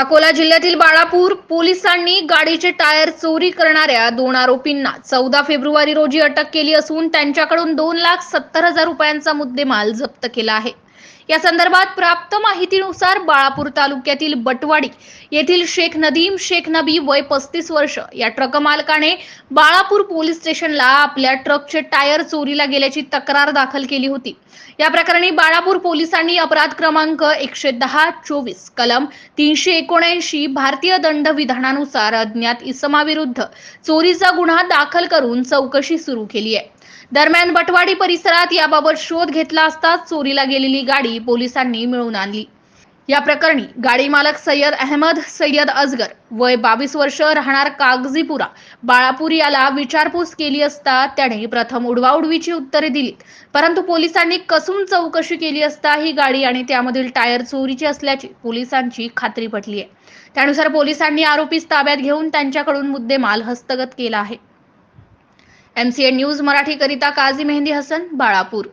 अकोला जिल्ह्यातील बाळापूर पोलिसांनी गाडीचे टायर चोरी करणाऱ्या दोन आरोपींना चौदा फेब्रुवारी रोजी अटक केली असून त्यांच्याकडून दोन लाख सत्तर हजार रुपयांचा मुद्देमाल जप्त केला आहे. या संदर्भात प्राप्त माहितीनुसार बाळापूर तालुक्यातील बटवाडी येथील शेख नदीम शेख नबी वय पस्तीस वर्ष या ट्रक मालकाने बाळापूर पोलीस स्टेशनला आपल्या ट्रकचे टायर चोरीला गेल्याची तक्रार दाखल केली होती. या प्रकरणी बाळापूर पोलिसांनी अपराध क्रमांक एकशे दहा चोवीस कलम तीनशे एकोणऐंशी भारतीय दंड विधानानुसार अज्ञात इसमाविरुद्ध चोरीचा गुन्हा दाखल करून चौकशी सुरू केली आहे. दरम्यान बटवाडी परिसरात याबाबत शोध घेतला असता चोरीला गेलेली गाडी पोलिसांनी मिळवून आणली. या प्रकरणी गाडी मालक सय्यद अहमद सय्यद अजगर वय बावीस वर्ष राहणार कागजीपुरा. बाळापूर याला विचारपूस केली असता त्याने प्रथम उडवाउडवीची उत्तरे दिली परंतु पोलिसांनी कसून चौकशी केली असता ही गाडी आणि त्यामधील टायर चोरीची असल्याची पोलिसांची खात्री पटली आहे त्यानुसार पोलिसांनी आरोपीस ताब्यात घेऊन त्यांच्याकडून मुद्देमाल हस्तगत केला आहे. एमसीएन न्यूज मराठी करिता काझी मेहंदी हसन बाळापूर.